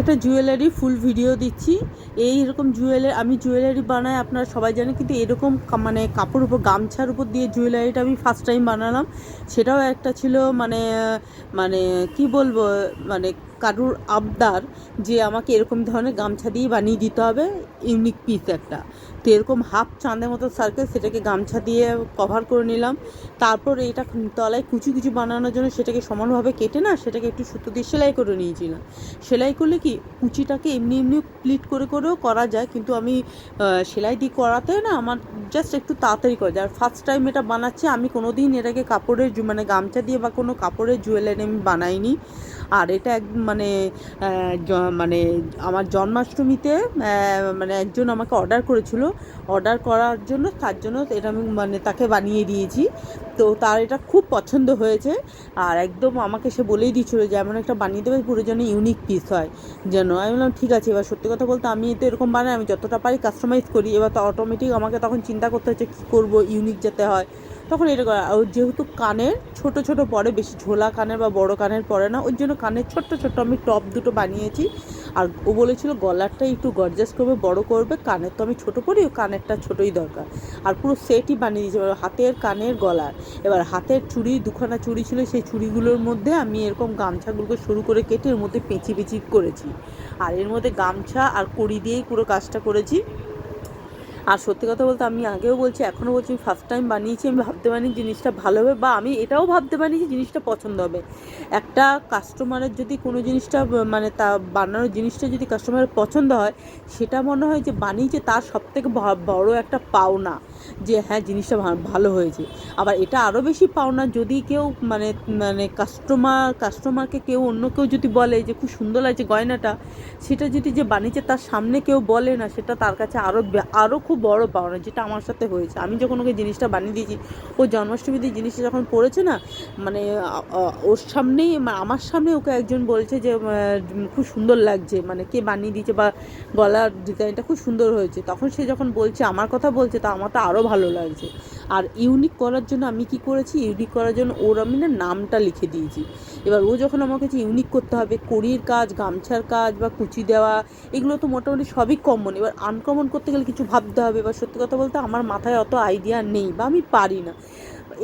একটা jewellery full video দিচ্ছি। এই এরকম জুয়েলারি আমি জুয়েলারি বানাই, আপনারা সবাই জানেন, কিন্তু এরকম মানে কাপড় উপর, গামছার উপর দিয়ে জুয়েলারিটা আমি ফার্স্ট টাইম বানালাম। সেটাও একটা ছিল মানে মানে কি বলব মানে কারুর আবদার যে আমাকে এরকম ধরনের গামছা দিয়ে বানিয়ে দিতে হবে ইউনিক পিস একটা। তো এরকম হাফ চাঁদের মতো সার্কেল সেটাকে গামছা দিয়ে কভার করে নিলাম। তারপর এটা তলায় কুচি কুচি বানানোর জন্য সেটাকে সমানভাবে কেটে না, সেটাকে একটু সুতো দিয়ে সেলাই করে নিয়েছিলাম। সেলাই করলে কি কুচিটাকে এমনি এমনি প্লিট করে করেও করা যায়, কিন্তু আমি সেলাই দিয়ে করাতে না আমার জাস্ট একটু তাড়াতাড়ি করে যায়। আর ফার্স্ট টাইম এটা বানাচ্ছি, আমি কোনো দিন এটাকে কাপড়ের মানে গামছা দিয়ে বা কোনো কাপড়ের জুয়েলারি আমি বানাইনি। আর এটা এক মানে মানে আমার জন্মাষ্টমীতে মানে একজন আমাকে অর্ডার করেছিল। অর্ডার করার জন্য, তার জন্য এটা আমি মানে তাকে বানিয়ে দিয়েছি। তো তার এটা খুব পছন্দ হয়েছে। আর একদম আমাকে সে বলেই দিয়েছিল যে, এমন একটা বানিয়ে দেবে পুরো যেন ইউনিক পিস হয়। যেন আমি বললাম, ঠিক আছে। এবার সত্যি কথা বলতে আমি তো এরকম বানাই, আমি যতটা পারি কাস্টমাইজ করি। এবার তো অটোমেটিক আমাকে তখন চিন্তা করতে হচ্ছে, কী করব ইউনিক যাতে হয়। তখন এটা আর যেহেতু কানের ছোট ছোট পরে, বেশি ঝোলা কানের বা বড় কানের পরে না ওর জন্য কানের ছোট্ট ছোট্ট আমি টপ দুটো বানিয়েছি। আর ও বলেছিল গলারটা একটু গর্জাস করবে, বড় করবে, কানের তো আমি ছোট পরি, ও কানেরটা ছোটোই দরকার। আর পুরো সেটই বানিয়ে দিয়েছি হাতের কানের গলার। এবার হাতের চুড়ি, দুখানা চুড়ি ছিল, সেই চুড়িগুলোর মধ্যে আমি এরকম গামছাগুলোকে শুরু করে কেটে এর মধ্যে পেঁচি পেঁচি করেছি। আর এর মধ্যে গামছা আর কড়ি দিয়েই পুরো কাজটা করেছি। আর সত্যি কথা বলতে আমি আগেও বলছি, এখনও বলছি, আমি ফার্স্ট টাইম বানিয়েছি, আমি ভাবতে পারিনি জিনিসটা ভালো হবে, বা আমি এটাও ভাবতে পারিনি যে জিনিসটা পছন্দ হবে। একটা কাস্টমারের যদি কোনো জিনিসটা মানে তা বানানোর জিনিসটা যদি কাস্টমারের পছন্দ হয়, সেটা মনে হয় যে বানিয়েছে তার সবথেকে বড় একটা পাওনা। যে হ্যাঁ জিনিসটা ভালো হয়েছে। আবার এটা আরও বেশি পাওনা যদি কেউ মানে মানে কাস্টমার কাস্টমারকে কেউ, অন্য কেউ যদি বলে যে খুব সুন্দর লাগছে গয়নাটা, সেটা যদি যে বানিয়েছে তার সামনে কেউ বলে না, সেটা তার কাছে আরও আরও খুব বড় পাওনা যেটা আমার সাথে হয়েছে। আমি যখন ওকে জিনিসটা বানিয়ে দিয়েছি, ও জন্মাষ্টমীতে জিনিসটা যখন পড়েছে না মানে ওর সামনেই আমার সামনে ওকে একজন বলছে যে খুব সুন্দর লাগছে মানে কে বানিয়ে দিয়েছে বা গলার ডিজাইনটা খুব সুন্দর হয়েছে। তখন সে যখন বলছে, আমার কথা বলছে, তা আমার তো আরও ভালো লাগছে। আর ইউনিক করার জন্য আমি কি করেছি? ইউনিক করার জন্য ওর আমি না নামটা লিখে দিয়েছি। এবার ও যখন আমার কাছে ইউনিক করতে হবে, কড়ির কাজ, গামছার কাজ বা কুচি দেওয়া, এগুলো তো মোটামুটি সবই কমন এবার আনকমন করতে গেলে কিছু ভাবতে হবে। বা সত্যি কথা বলতে আমার মাথায় অত আইডিয়া নেই বা আমি পারি না।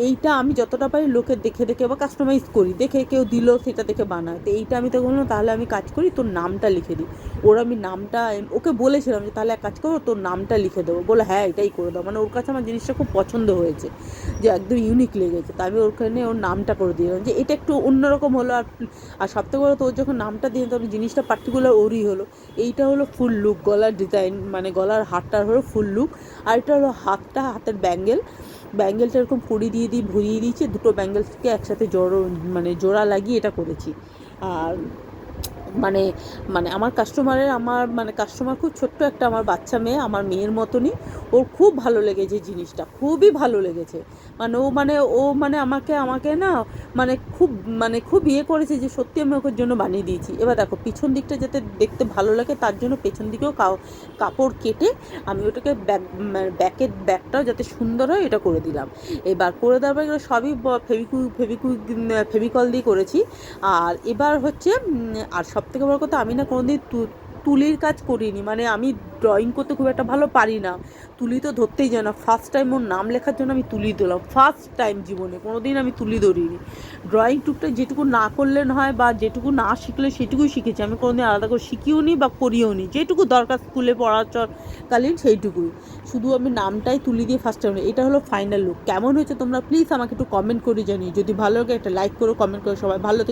এইটা আমি যতটা পারি লোকের দেখে দেখে বা কাস্টমাইজ করি। দেখে কেউ দিল, সেটা দেখে বানায়। তো এইটা আমি তো বললাম, তাহলে আমি কাজ করি, তোর নামটা লিখে দিই। ওর আমি নামটা, ওকে বলেছিলাম যে, তাহলে এক কাজ করো, তোর নামটা লিখে দেবো। বলে হ্যাঁ এটাই করে দাও। মানে ওর কাছে আমার জিনিসটা খুব পছন্দ হয়েছে, যে একদম ইউনিক লেগেছে। তা আমি ওখানে ওর নামটা করে দিলাম, যে এটা একটু অন্যরকম হলো। আর আর সবথেকে বড় তো ওর যখন নামটা দিয়ে তখন জিনিসটা পার্টিকুলার ওরই হলো। এইটা হলো ফুল লুক গলার ডিজাইন মানে গলার হাতটার হলো ফুল লুক আর এটা হলো হাতটা, হাতের ব্যাঙ্গেল ব্যাঙ্গেলটা এরকম কড়ি দিয়ে দিয়ে ভরিয়ে দিয়েছি, দুটো ব্যাঙ্গেলকে একসাথে জড়ো মানে জোড়া লাগিয়ে এটা করেছি। আর মানে মানে আমার কাস্টমারের আমার মানে কাস্টমার খুব ছোট্ট একটা আমার বাচ্চা মেয়ে, আমার মেয়ের মতনই। ওর খুব ভালো লেগেছে জিনিসটা, খুবই ভালো লেগেছে। মানে ও মানে ও মানে আমাকে আমাকে না মানে খুব মানে খুব ইয়ে করেছে যে সত্যি আমি ওকে জন্য বানিয়ে দিয়েছি। এবার দেখো, পিছন দিকটা যাতে দেখতে ভালো লাগে, তার জন্য পেছন দিকেও কাও- কাপড় কেটে আমি ওটাকে ব্যাক মানে ব্যাকের ব্যাগটাও যাতে সুন্দর হয়, এটা করে দিলাম। এবার করে দেওয়ার পর সবই ফেভিকুই ফেভিকুই ফেভিকল দিয়ে করেছি। আর এবার হচ্ছে আর সব থেকে বড় কথা, আমি না কোনোদিন তুলির কাজ করিনি। মানে আমি ড্রয়িং করতে খুব একটা ভালো পারি না। তুলি তো ধরতেই যায় না। ফার্স্ট টাইম ওর নাম লেখার জন্য আমি তুলি দিলাম। ফার্স্ট টাইম জীবনে। কোনো দিন আমি তুলি ধরিনি। ড্রয়িং টুকটা যেটুকু না করলে হয় বা যেটুকু না শিখলে সেটুকুই শিখেছি। আমি কোনোদিন আলাদা করে শিখিও নি বা করিও নি যেটুকু দরকার স্কুলে পড়ার কালীন সেইটুকুই। শুধু আমি নামটাই তুলি দিয়ে ফার্স্ট টাইম এটা হলো ফাইনাল লুক কেমন হয়েছে তোমরা প্লিজ আমাকে একটু কমেন্ট করে জানিয়ে যদি ভালো লাগে একটা লাইক করো কমেন্ট করো। সবাই ভালো